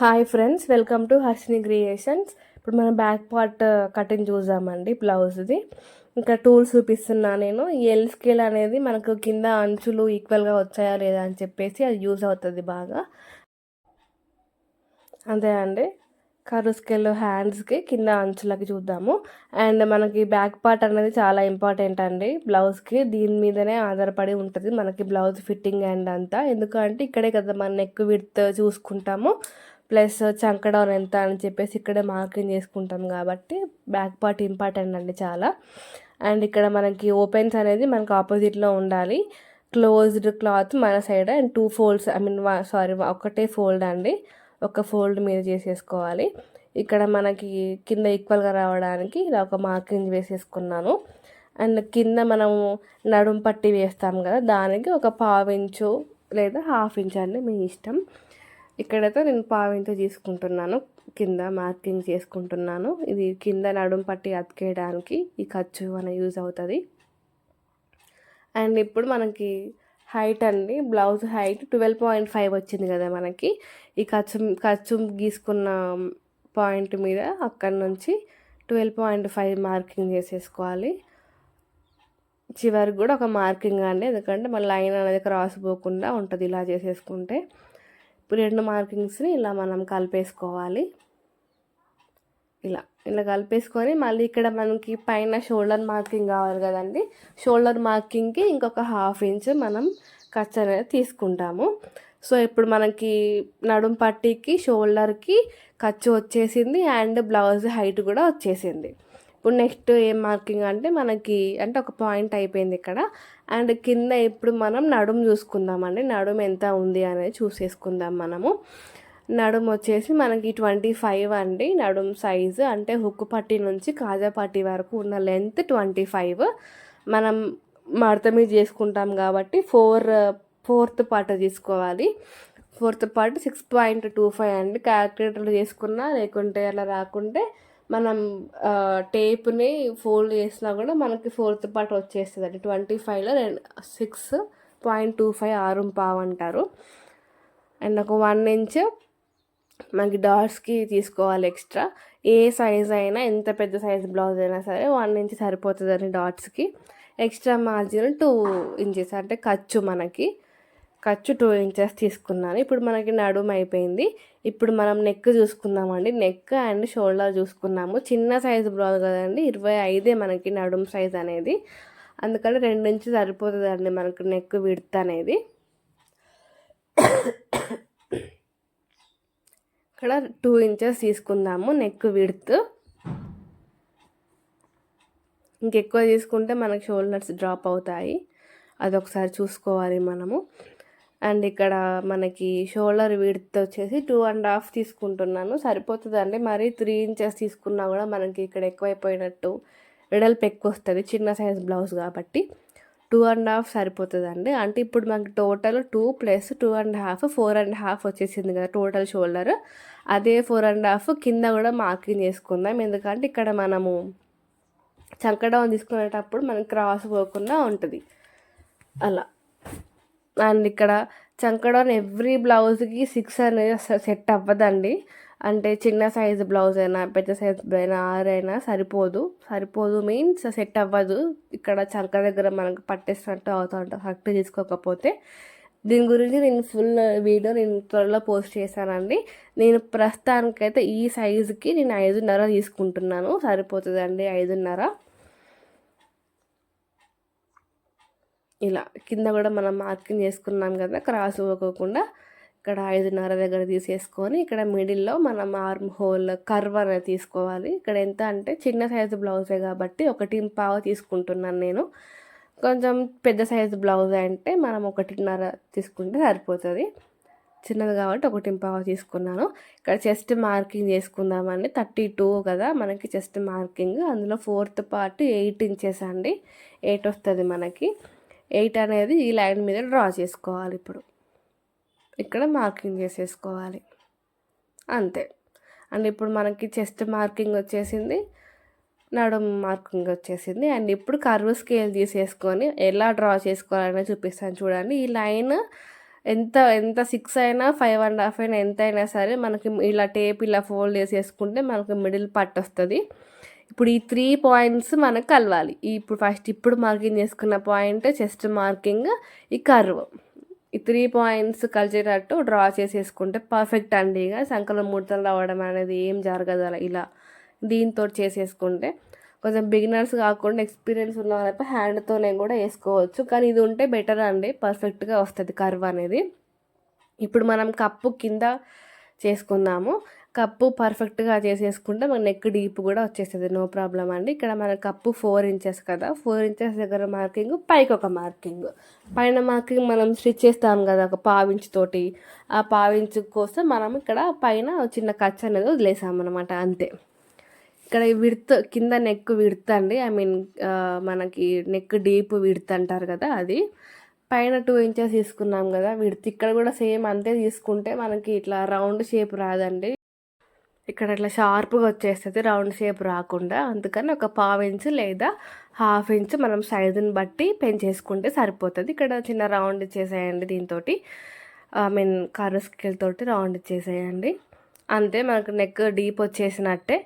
Hi friends welcome to Harshini creations. ఇప్పుడు మనం back part uh, cutting చూద్దామండి బ్లౌజ్ది. ఇంకా టూల్స్ చూపిస్తున్నా నేను. ఎల్ స్కేల్ అనేది మనకు కింద అంచులు ఈక్వల్గా వచ్చాయా లేదా అని చెప్పేసి అది యూజ్ అవుతుంది బాగా. అంతే అండి. కరు స్కేల్ హ్యాండ్స్కి కింద అంచులకి చూద్దాము. అండ్ మనకి బ్యాక్ పార్ట్ అనేది చాలా ఇంపార్టెంట్ అండి. బ్లౌజ్కి దీని మీదనే ఆధారపడి ఉంటుంది మనకి బ్లౌజ్ ఫిట్టింగ్ అండ్ అంతా. ఎందుకంటే ఇక్కడే కదా మన నెక్ విడ్త్ చూసుకుంటాము. ప్లస్ చంక డౌన్ ఎంత అని చెప్పేసి ఇక్కడే మార్కింగ్ చేసుకుంటాం కాబట్టి బ్యాక్ పార్ట్ ఇంపార్టెంట్ అండి చాలా. అండ్ ఇక్కడ మనకి ఓపెన్స్ అనేది మనకు ఆపోజిట్లో ఉండాలి. క్లోజ్డ్ క్లాత్ మన side and two folds I mean sorry ఒకటే ఫోల్డ్ అండి. ఒక ఫోల్డ్ మీద చేసేసుకోవాలి. ఇక్కడ మనకి కింద ఈక్వల్గా రావడానికి ఇలా ఒక మార్కింగ్ వేసేసుకున్నాను. అండ్ కింద మనము నడుం పట్టి వేస్తాం కదా దానికి ఒక పావు ఇంచు లేదా హాఫ్ ఇంచ్ అండి మీ ఇష్టం. ఇక్కడైతే నేను పావింత తీసుకుంటున్నాను. కింద మార్కింగ్ చేసుకుంటున్నాను. ఇది కింద నడుం పట్టి అతికేయడానికి ఈ ఖర్చు మన యూజ్ అవుతుంది. అండ్ ఇప్పుడు మనకి హైట్ అండి. Blouse height twelve point five వచ్చింది కదా మనకి. ఈ ఖర్చు ఖర్చు గీసుకున్న పాయింట్ మీద అక్కడ నుంచి ట్వెల్వ్ పాయింట్ ఫైవ్ మార్కింగ్ చేసేసుకోవాలి. చివరికి కూడా ఒక మార్కింగ్ అండి. ఎందుకంటే మన లైన్ అనేది క్రాస్ పోకుండా ఉంటుంది ఇలా చేసేసుకుంటే. రెండు మార్కింగ్స్ని ఇలా మనం కలిపేసుకోవాలి. ఇలా ఇలా కలిపేసుకొని మళ్ళీ ఇక్కడ మనకి పైన షోల్డర్ మార్కింగ్ కావాలి కదండి. షోల్డర్ మార్కింగ్కి ఇంకొక హాఫ్ ఇంచ్ మనం ఖర్చు అనేది తీసుకుంటాము. సో ఇప్పుడు మనకి నడుం పట్టీకి షోల్డర్కి ఖర్చు వచ్చేసింది అండ్ బ్లౌజ్ హైట్ కూడా వచ్చేసింది. ఇప్పుడు నెక్స్ట్ ఏం మార్కింగ్ అంటే మనకి అంటే ఒక పాయింట్ అయిపోయింది ఇక్కడ. అండ్ కింద ఇప్పుడు మనం నడుము చూసుకుందామండి. నడుము ఎంత ఉంది అనేది చూసేసుకుందాం మనము. నడుము వచ్చేసి మనకి ట్వంటీ ఫైవ్ అండి. నడుము సైజు అంటే హుక్కు పట్టి నుంచి కాజా పట్టి వరకు ఉన్న లెంత్ ట్వంటీ ఫైవ్. మనం మడత మీద చేసుకుంటాం కాబట్టి ఫోర్ ఫోర్త్ పార్ట్ తీసుకోవాలి. Fourth part six point two five అండి. క్యాలిక్యులేటర్లు చేసుకున్నా లేకుంటే అలా రాకుంటే మనం టేప్ని ఫోల్డ్ చేసినా కూడా మనకి ఫోర్త్ పార్ట్ వచ్చేస్తుంది అండి ట్వంటీ ఫైవ్లో రెండు సిక్స్ పాయింట్ టూ ఫైవ్ ఆరు పావు అంటారు. అండ్ ఒక వన్ ఇంచ్ మనకి డాట్స్కి తీసుకోవాలి ఎక్స్ట్రా. ఏ సైజ్ అయినా ఎంత పెద్ద సైజ్ బ్లౌజ్ అయినా సరే వన్ ఇంచ్ సరిపోతుందని డాట్స్కి. ఎక్స్ట్రా మార్జిన్ టూ ఇంచెస్ అంటే ఖర్చు మనకి. ఖర్చు టూ ఇంచెస్ తీసుకున్నాను. ఇప్పుడు మనకి నడుము అయిపోయింది. ఇప్పుడు మనం నెక్ చూసుకుందామండి. నెక్ అండ్ షోల్డర్ చూసుకున్నాము. చిన్న సైజు బ్లౌజ్ కదండి. ఇరవై ఐదే మనకి నడుము సైజ్ అనేది. అందుకని రెండు ఇంచు సరిపోతుందండి మనకు నెక్ విడత అనేది. ఇక్కడ టూ ఇంచెస్ తీసుకుందాము నెక్ విడత్ ఇంకెక్కువ తీసుకుంటే మనకి షోల్డర్స్ డ్రాప్ అవుతాయి. అదొకసారి చూసుకోవాలి మనము. అండ్ ఇక్కడ మనకి షోల్డర్ విడ్త్ వచ్చేసి టూ అండ్ హాఫ్ తీసుకుంటున్నాను. సరిపోతుందండి. మరి త్రీ ఇంచెస్ తీసుకున్నా కూడా మనకి ఇక్కడ ఎక్కువైపోయినట్టు వెడల్పు ఎక్కువ వస్తుంది చిన్న సైజ్ బ్లౌజ్ కాబట్టి టూ అండ్ హాఫ్ సరిపోతుందండి. అంటే ఇప్పుడు మనకి total two plus two and half four and half వచ్చేసింది కదా టోటల్ షోల్డర్. అదే ఫోర్ అండ్ హాఫ్ కింద కూడా మార్కింగ్ చేసుకుందాం. ఎందుకంటే ఇక్కడ మనము చంకడం తీసుకునేటప్పుడు మనకి క్రాస్ పోకుండా ఉంటుంది. అలా. అండ్ ఇక్కడ చంకడౌన్ ఎవ్రీ బ్లౌజ్కి సిక్స్ అనేది సెట్ అవ్వదండి. అంటే చిన్న సైజు బ్లౌజ్ అయినా పెద్ద సైజ్ అయినా ఆరైనా సరిపోదు. సరిపోదు మీన్స్ సెట్ అవ్వదు. ఇక్కడ చంక దగ్గర మనకు పట్టేసినట్టు అవుతుంట కరెక్ట్ తీసుకోకపోతే. దీని గురించి నేను ఫుల్ వీడియో నేను త్వరలో పోస్ట్ చేశానండి. నేను ప్రస్తుతానికైతే ఈ సైజుకి నేను ఐదున్నర తీసుకుంటున్నాను. సరిపోతుందండి ఐదున్నర. ఇలా కింద కూడా మనం మార్కింగ్ చేసుకున్నాం కదా క్రాస్ పోకోకుండా ఇక్కడ ఐదున్నర దగ్గర తీసేసుకొని ఇక్కడ మిడిల్లో మనం ఆర్మ్ హోల్ కర్వ్ అనేది తీసుకోవాలి. ఇక్కడ ఎంత అంటే చిన్న సైజు బ్లౌజే కాబట్టి ఒకటి పావు తీసుకుంటున్నాను నేను. కొంచెం పెద్ద సైజు బ్లౌజ్ అంటే మనం ఒకటిన్నర తీసుకుంటే సరిపోతుంది. చిన్నది కాబట్టి ఒకటి పావు తీసుకున్నాను. ఇక్కడ చెస్ట్ మార్కింగ్ చేసుకుందామండి థర్టీ టూ కదా మనకి చెస్ట్ మార్కింగ్ అందులో ఫోర్త్ పార్ట్ ఎయిట్ ఇంచెస్ అండి. ఎయిట్ వస్తుంది మనకి. ఎయిట్ అనేది ఈ లైన్ మీద డ్రా చేసుకోవాలి ఇప్పుడు. ఇక్కడ మార్కింగ్ చేసేసుకోవాలి. అంతే. అండ్ ఇప్పుడు మనకి చెస్ట్ మార్కింగ్ వచ్చేసింది నడుం మార్కింగ్ వచ్చేసింది. అండ్ ఇప్పుడు కర్వ్ స్కేల్ తీసేసుకొని ఎలా డ్రా చేసుకోవాలనే చూపిస్తాను చూడండి. ఈ లైన్ ఎంత ఎంత సిక్స్ అయినా ఫైవ్ అండ్ హాఫ్ అయినా ఎంత అయినా సరే మనకి ఇలా టేప్ ఇలా ఫోల్డ్ చేసేసుకుంటే మనకి మిడిల్ పట్ వస్తుంది. ఇప్పుడు ఈ త్రీ పాయింట్స్ మనకు కలవాలి. ఇప్పుడు ఫస్ట్ ఇప్పుడు మార్కింగ్ చేసుకున్న పాయింట్ చెస్ట్ మార్కింగ్ ఈ కర్వ్ ఈ త్రీ పాయింట్స్ కలిసేటట్టు డ్రా చేసేసుకుంటే పర్ఫెక్ట్ అండి ఇక. సంకలం ముడతలు రావడం అనేది ఏం జరగదు అలా ఇలా. దీంతో చేసేసుకుంటే కొంచెం బిగినర్స్ కాకుండా ఎక్స్పీరియన్స్ ఉన్న వాళ్ళైతే హ్యాండ్తోనే కూడా వేసుకోవచ్చు. కానీ ఇది ఉంటే బెటర్ అండి. పర్ఫెక్ట్గా వస్తుంది కర్వ్ అనేది. ఇప్పుడు మనం కప్పు కింద చేసుకుందాము. కప్పు పర్ఫెక్ట్గా చేసేసుకుంటే మన నెక్ డీప్ కూడా వచ్చేస్తుంది. నో ప్రాబ్లం అండి. ఇక్కడ మన కప్పు ఫోర్ ఇంచెస్ కదా. ఫోర్ ఇంచెస్ దగ్గర మార్కింగ్ పైకి ఒక మార్కింగ్. పైన మార్కింగ్ మనం స్టిచ్ చేస్తాం కదా ఒక పావించ్ తోటి. ఆ పావించ్ కోసం మనం ఇక్కడ పైన చిన్న కచ్చ అనేది వదిలేసాం అనమాట అంతే. ఇక్కడ విడత్ కింద నెక్ విడత అండి. ఐ మీన్ మనకి నెక్ డీప్ విడత అంటారు కదా అది. పైన టూ ఇంచెస్ తీసుకున్నాం కదా విడత్. ఇక్కడ కూడా సేమ్ అంతే తీసుకుంటే మనకి ఇట్లా రౌండ్ షేప్ రాదండి. ఇక్కడ ఇట్లా షార్ప్గా వచ్చేస్తుంది రౌండ్ షేప్ రాకుండా. అందుకని ఒక పావు ఇంచ్ లేదా హాఫ్ ఇంచ్ మనం సైజుని బట్టి పెంచేసుకుంటే సరిపోతుంది. ఇక్కడ చిన్న రౌండ్ ఇచ్చేసేయండి దీంతో ఐ మీన్ కర్ర స్కేల్తోటి రౌండ్ ఇచ్చేసేయండి. అంతే మనకు నెక్ డీప్ వచ్చేసినట్టే.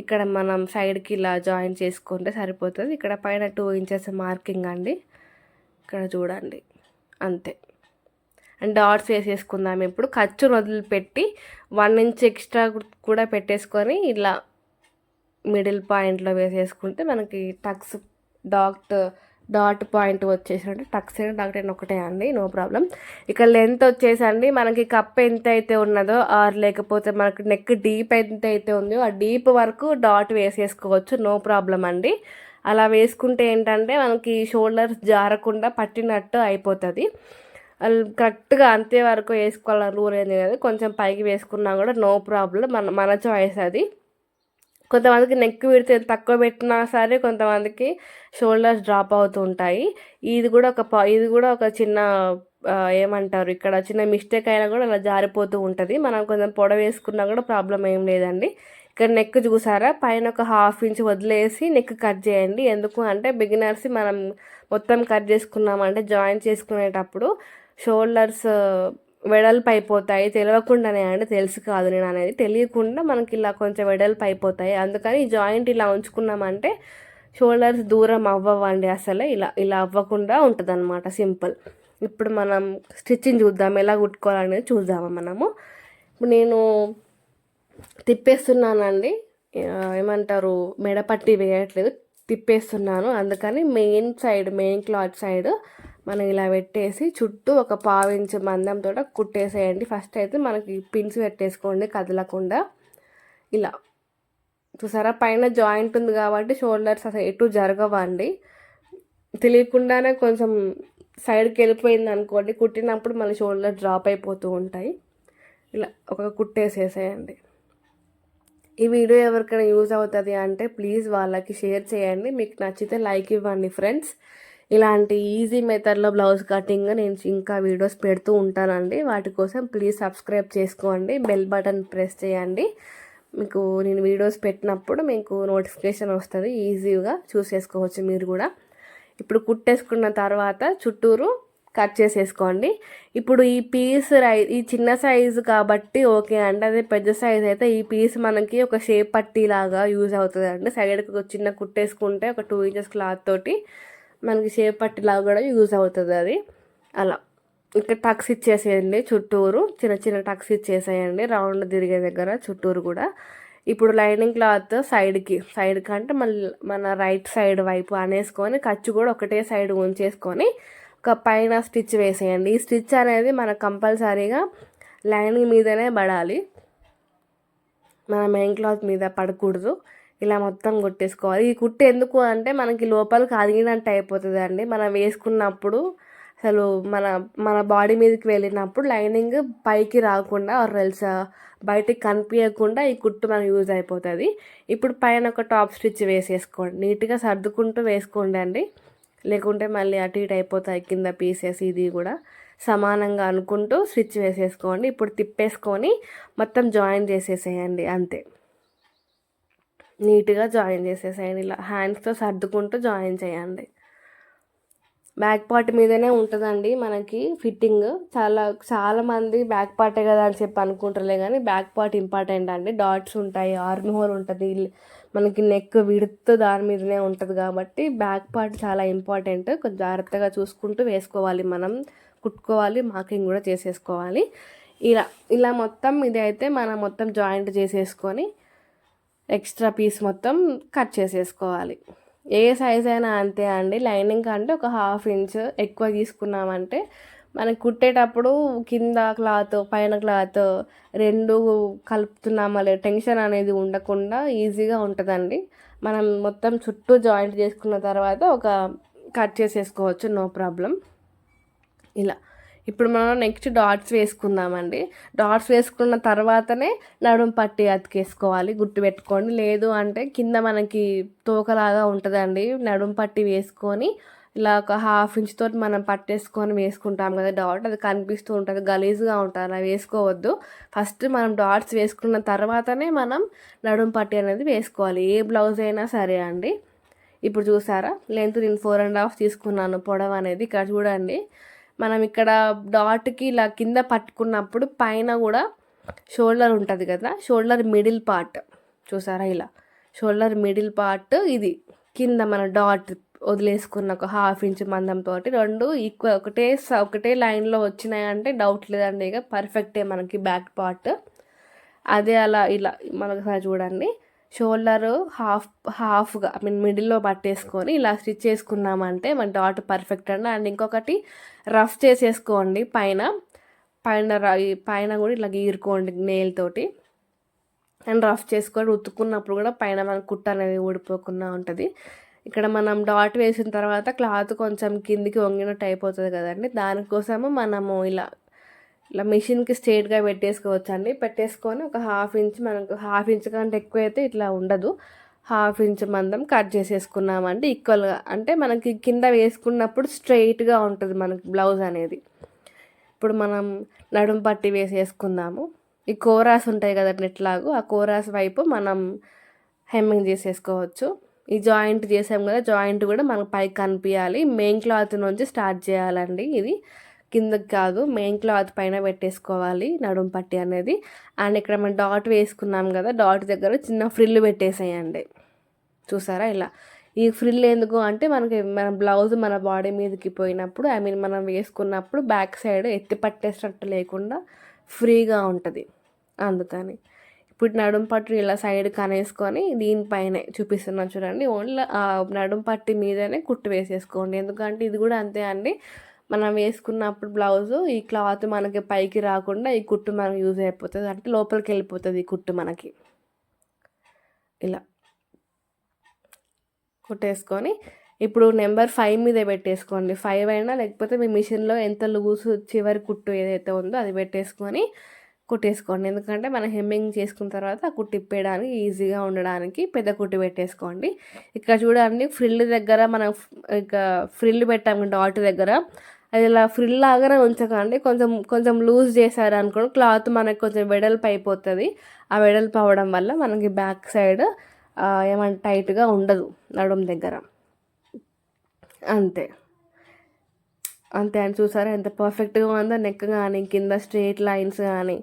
ఇక్కడ మనం సైడ్కి ఇలా జాయిన్ చేసుకుంటే సరిపోతుంది. ఇక్కడ పైన టూ ఇంచెస్ మార్కింగ్ అండి. ఇక్కడ చూడండి. అంతే. డాట్స్ వేసేసుకుందాం. ఇప్పుడు ఖర్చు వదిలిపెట్టి వన్ ఇంచ్ ఎక్స్ట్రా కూడా పెట్టేసుకొని ఇలా మిడిల్ పాయింట్లో వేసేసుకుంటే మనకి టక్స్ డాట్ డాట్ పాయింట్ వచ్చేసినట్టు టక్స్ అయిన డాక్టర్ అయిన ఒకటే అండి నో ప్రాబ్లం. ఇక్కడ లెంత్ వచ్చేసండి. మనకి కప్ ఎంత అయితే ఉన్నదో ఆర్ లేకపోతే మనకి నెక్ డీప్ ఎంత అయితే ఉందో ఆ డీప్ వరకు డాట్ వేసేసుకోవచ్చు నో ప్రాబ్లం అండి. అలా వేసుకుంటే ఏంటంటే మనకి షోల్డర్స్ జారకుండా పట్టినట్టు అయిపోతుంది. కరెక్ట్గా అంతే వరకు వేసుకోవాలి రూల్ ఏంది కదా కొంచెం పైకి వేసుకున్నా కూడా నో ప్రాబ్లం మన మన చాయిస్ అది. కొంతమందికి నెక్ విడితే తక్కువ పెట్టినా సరే కొంతమందికి షోల్డర్స్ డ్రాప్ అవుతూ ఉంటాయి. ఇది కూడా ఒక ఇది కూడా ఒక చిన్న ఏమంటారు ఇక్కడ చిన్న మిస్టేక్ అయినా కూడా అలా జారిపోతూ ఉంటుంది. మనం కొంచెం పొడ వేసుకున్నా కూడా ప్రాబ్లం ఏం లేదండి. ఇక్కడ నెక్ చూసారా? పైన ఒక హాఫ్ ఇంచ్ వదిలేసి నెక్ కట్ చేయండి. ఎందుకు అంటే బిగినర్స్ మనం మొత్తం కట్ చేసుకున్నామంటే జాయిన్ చేసుకునేటప్పుడు షోల్డర్స్ వెడల్పు అయిపోతాయి తెలియకుండానే అంటే తెలుసు కాదు నేను అనేది. తెలియకుండా మనకి ఇలా కొంచెం వెడల్పు అయిపోతాయి అందుకని జాయింట్ ఇలా ఉంచుకున్నామంటే షోల్డర్స్ దూరం అవ్వవండి అసలే. ఇలా ఇలా అవ్వకుండా ఉంటుంది అనమాట సింపుల్. ఇప్పుడు మనం స్టిచ్చింగ్ చూద్దాం. ఎలా కుట్టుకోవాలనేది చూద్దాము మనము. ఇప్పుడు నేను తిప్పేస్తున్నానండి. ఏమంటారు? మెడపట్టి వేయట్లేదు. తిప్పేస్తున్నాను. అందుకని main side main cloth side మనం ఇలా పెట్టేసి చుట్టూ ఒక పావించు మందంతో కుట్టేసేయండి. ఫస్ట్ అయితే మనకి పిన్స్ పెట్టేసుకోండి కదలకుండా. ఇలా చూసారా? పైన జాయింట్ ఉంది కాబట్టి షోల్డర్స్ అసలు ఎటు జరగవండి. తెలియకుండానే కొంచెం సైడ్కి వెళ్ళిపోయింది అనుకోండి. కుట్టినప్పుడు మళ్ళీ షోల్డర్ డ్రాప్ అయిపోతూ ఉంటాయి. ఇలా ఒక కుట్టేసేసేయండి. ఈ వీడియో ఎవరికైనా యూజ్ అవుతుంది అంటే ప్లీజ్ వాళ్ళకి షేర్ చేయండి. మీకు నచ్చితే లైక్ ఇవ్వండి ఫ్రెండ్స్. ఇలాంటి ఈజీ మెథడ్లో బ్లౌజ్ కటింగ్ నేను ఇంకా వీడియోస్ పెడుతూ ఉంటానండి. వాటి కోసం ప్లీజ్ సబ్స్క్రైబ్ చేసుకోండి. బెల్ బటన్ ప్రెస్ చేయండి. మీకు నేను వీడియోస్ పెట్టినప్పుడు మీకు నోటిఫికేషన్ వస్తుంది. ఈజీగా చూసేసుకోవచ్చు మీరు కూడా. ఇప్పుడు కుట్టేసుకున్న తర్వాత చుట్టూరు కట్ చేసేసుకోండి. ఇప్పుడు ఈ పీస్ రై ఈ చిన్న సైజు కాబట్టి ఓకే అండి. అదే పెద్ద సైజ్ అయితే ఈ పీస్ మనకి ఒక షేప్ పట్టీ లాగా యూజ్ అవుతుంది అండి సైడ్కి ఒక చిన్న కుట్టేసుకుంటే ఒక టూ ఇంచెస్ క్లాత్ తోటి మనకి షేప్ పట్టిలాగా కూడా యూజ్ అవుతుంది అది. అలా. ఇక్కడ టక్స్ ఇచ్చేసేయండి చుట్టూరు. చిన్న చిన్న టక్స్ ఇచ్చేసేయండి. రౌండ్ తిరిగే దగ్గర చుట్టూరు కూడా. ఇప్పుడు లైనింగ్ క్లాత్ సైడ్కి సైడ్ కంటే మళ్ళీ మన రైట్ సైడ్ వైపు అనేసుకొని ఖర్చు కూడా ఒకటే సైడ్ ఉంచేసుకొని ఒక పైన స్టిచ్ వేసేయండి. ఈ స్టిచ్ అనేది మనకు కంపల్సరీగా లైనింగ్ మీదనే పడాలి. మన మెయిన్ క్లాత్ మీద పడకూడదు. ఇలా మొత్తం కొట్టేసుకోవాలి. ఈ కుట్టు ఎందుకు అంటే మనకి లోపల అదిగినట్టు అయిపోతుంది అండి మనం వేసుకున్నప్పుడు అసలు మన మన బాడీ మీదకి వెళ్ళినప్పుడు లైనింగ్ పైకి రాకుండా రెల్స్ uh, బయటికి కనిపించకుండా ఈ కుట్టు మనకు యూజ్ అయిపోతుంది. ఇప్పుడు పైన ఒక టాప్ స్టిచ్ వేసేసుకోండి. నీట్గా సర్దుకుంటూ వేసుకోండి అండి. లేకుంటే మళ్ళీ అటు ఇటు అయిపోతాయి కింద పీసెస్ ఇది కూడా. సమానంగా అనుకుంటూ స్టిచ్ వేసేసుకోండి. ఇప్పుడు తిప్పేసుకొని మొత్తం జాయిన్ చేసేసేయండి. అంతే. నీట్గా జాయిన్ చేసేసేయండి. ఇలా హ్యాండ్స్తో సర్దుకుంటూ జాయిన్ చేయండి. బ్యాక్ పార్ట్ మీదనే ఉంటుందండి మనకి ఫిట్టింగ్. చాలా చాలామంది బ్యాక్ పార్టే కదా అని చెప్పి అనుకుంటారులే కానీ బ్యాక్ పార్ట్ ఇంపార్టెంట్ అండి. డాట్స్ ఉంటాయి ఆర్మ్ హోల్ ఉంటుంది మనకి నెక్ విడుత్ దాని మీదనే ఉంటుంది కాబట్టి బ్యాక్ పార్ట్ చాలా ఇంపార్టెంట్. కొంచెం జాగ్రత్తగా చూసుకుంటూ వేసుకోవాలి మనం. కుట్టుకోవాలి మార్కింగ్ కూడా చేసేసుకోవాలి. ఇలా ఇలా మొత్తం ఇది అయితే మనం మొత్తం జాయింట్ చేసేసుకొని ఎక్స్ట్రా పీస్ మొత్తం కట్ చేసేసుకోవాలి. ఏ సైజ్ అయినా అంతే అండి. లైనింగ్ అంటే ఒక హాఫ్ ఇంచ్ ఎక్కువ తీసుకున్నామంటే మనం కుట్టేటప్పుడు కింద క్లాత్ పైన క్లాత్ రెండు కలుపుతున్నామా లేదు టెన్షన్ అనేది ఉండకుండా ఈజీగా ఉంటుందండి. మనం మొత్తం చుట్టూ జాయింట్ చేసుకున్న తర్వాత ఒక కట్ చేసేసుకోవచ్చు నో ప్రాబ్లం. ఇలా. ఇప్పుడు మనం నెక్స్ట్ డాట్స్ వేసుకుందామండి. డాట్స్ వేసుకున్న తర్వాతనే నడుం పట్టి అతికేసుకోవాలి. గుర్తు పెట్టుకోండి. లేదు అంటే కింద మనకి తోకలాగా ఉంటుందండి. నడుం పట్టి వేసుకొని ఇలా ఒక హాఫ్ ఇంచ్ తోటి మనం పట్టేసుకొని వేసుకుంటాం కదా డాట్ అది కనిపిస్తూ ఉంటుంది. గలీజ్గా ఉంటుంది. అలా వేసుకోవద్దు. ఫస్ట్ మనం డాట్స్ వేసుకున్న తర్వాతనే మనం నడుం పట్టి అనేది వేసుకోవాలి. ఏ బ్లౌజ్ అయినా సరే అండి. ఇప్పుడు చూసారా? లెంత్ నేను ఫోర్ అండ్ హాఫ్ తీసుకున్నాను. పొడవ అనేది. ఇక్కడ చూడండి. మనం ఇక్కడ డాట్కి ఇలా కింద పట్టుకున్నప్పుడు పైన కూడా షోల్డర్ ఉంటుంది కదా? షోల్డర్ మిడిల్ పార్ట్ చూసారా ఇలా? షోల్డర్ మిడిల్ పార్ట్ ఇది. కింద మన డాట్ వదిలేసుకున్న ఒక హాఫ్ ఇంచ్ మందంతో రెండు ఈక్వల్ ఒకటే ఒకటే లైన్లో వచ్చినాయంటే డౌట్ లేదండి. ఇక పర్ఫెక్టే మనకి బ్యాక్ పార్ట్ అదే అలా ఇలా మనకు చూడండి. షోల్డర్ హాఫ్ హాఫ్గా ఐ మీన్ మిడిల్లో పట్టేసుకొని ఇలా స్టిచ్ చేసుకున్నామంటే మన డాట్ పర్ఫెక్ట్ అండి. అండ్ ఇంకొకటి రఫ్ చేసేసుకోండి. పైన పైన పైన కూడా ఇలా గీరుకోండి నెయిల్ తోటి. అండ్ రఫ్ చేసుకొని ఉతుకున్నప్పుడు కూడా పైన మన కుట్ట అనేది ఊడిపోకుండా ఉంటుంది. ఇక్కడ మనం డాట్ వేసిన తర్వాత క్లాత్ కొంచెం కిందికి వంగినట్టు అయిపోతుంది కదండి. దానికోసము మనము ఇలా ఇలా మిషన్కి స్ట్రేట్గా పెట్టేసుకోవచ్చు అండి పెట్టేసుకొని ఒక హాఫ్ ఇంచ్ మనకు హాఫ్ ఇంచ్ కంటే ఎక్కువ అయితే ఇట్లా ఉండదు. హాఫ్ ఇంచ్ మందం కట్ చేసేసుకున్నామంటే ఈక్వల్గా అంటే మనకి కింద వేసుకున్నప్పుడు స్ట్రైట్గా ఉంటుంది మనకి బ్లౌజ్ అనేది. ఇప్పుడు మనం నడుం పట్టి వేసేసుకుందాము. ఈ కోరాస్ ఉంటాయి కదండి ఎట్లాగో ఆ కోరాస్ వైపు మనం హెమ్మింగ్ చేసేసుకోవచ్చు. ఈ జాయింట్ చేసాం కదా జాయింట్ కూడా మనకు పైకి కనిపించాలి మెయిన్ క్లాత్ నుంచి స్టార్ట్ చేయాలండి ఇది. కిందకి కాదు మెయిన్ క్లాత్ పైన పెట్టేసుకోవాలి నడుం పట్టి అనేది. అండ్ ఇక్కడ మనం డాట్ వేసుకున్నాం కదా డాట్ దగ్గర చిన్న ఫ్రిల్ పెట్టేసేయండి. చూసారా ఇలా? ఈ ఫ్రిల్ ఎందుకు అంటే మనకి మన బ్లౌజ్ మన బాడీ మీదకి పోయినప్పుడు ఐ మీన్ మనం వేసుకున్నప్పుడు బ్యాక్ సైడ్ ఎత్తి పట్టేసినట్టు లేకుండా ఫ్రీగా ఉంటుంది. అందుకని. ఇప్పుడు నడుం పట్టు ఇలా సైడ్ కనేసుకొని దీనిపైనే చూపిస్తున్నాను చూడండి. ఓన్లీ నడుం పట్టి మీదనే కుట్టు వేసేసుకోండి. ఎందుకంటే ఇది కూడా అంతే అండి. మనం వేసుకున్నప్పుడు బ్లౌజు ఈ క్లాత్ మనకి పైకి రాకుండా ఈ కుట్టు మనకు యూజ్ అయిపోతుంది. అంటే లోపలికి వెళ్ళిపోతుంది ఈ కుట్టు మనకి. ఇలా కుట్టేసుకొని ఇప్పుడు నెంబర్ ఫైవ్ మీద పెట్టేసుకోండి. ఫైవ్ అయినా లేకపోతే మీ మిషన్లో ఎంత లూజ్ చివరి కుట్టు ఏదైతే ఉందో అది పెట్టేసుకొని కుట్టేసుకోండి. ఎందుకంటే మనం హెమ్మింగ్ చేసుకున్న తర్వాత ఆ కుట్టు ఇప్పేయడానికి ఈజీగా ఉండడానికి పెద్ద కుట్టు పెట్టేసుకోండి. ఇక్కడ చూడండి ఫ్రిల్ దగ్గర మనం ఇక ఫ్రిల్ పెట్టాము డాట్ దగ్గర. అది ఇలా ఫ్రిల్ లాగానే ఉంచకండి. కొంచెం కొంచెం లూజ్ చేశారు అనుకోండి క్లాత్ మనకి కొంచెం వెడల్పు అయిపోతుంది. ఆ వెడల్పు అవ్వడం వల్ల మనకి బ్యాక్ సైడ్ ఏమంటే టైట్గా ఉండదు నడుం దగ్గర. అంతే. అంతే అని చూసారా ఎంత పర్ఫెక్ట్గా ఉందో? నెక్ కానీ కింద స్ట్రేట్ లైన్స్ కానీ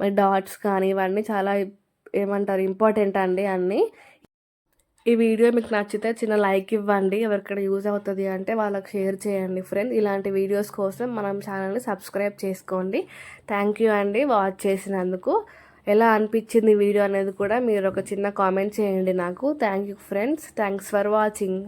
మరి డాట్స్ కానీ ఇవన్నీ చాలా ఏమంటారు ఇంపార్టెంట్ అండి అన్నీ. ఈ వీడియో మీకు నచ్చితే చిన్న లైక్ ఇవ్వండి. ఎవరికైనా యూజ్ అవుతుంది అంటే వాళ్ళకి షేర్ చేయండి ఫ్రెండ్స్. ఇలాంటి వీడియోస్ కోసం మనం ఛానల్ని సబ్స్క్రైబ్ చేసుకోండి. థ్యాంక్ యూ అండి వాచ్ చేసినందుకు. ఎలా అనిపించింది వీడియో అనేది కూడా మీరు ఒక చిన్న కామెంట్ చేయండి నాకు. Thank you friends thanks for watching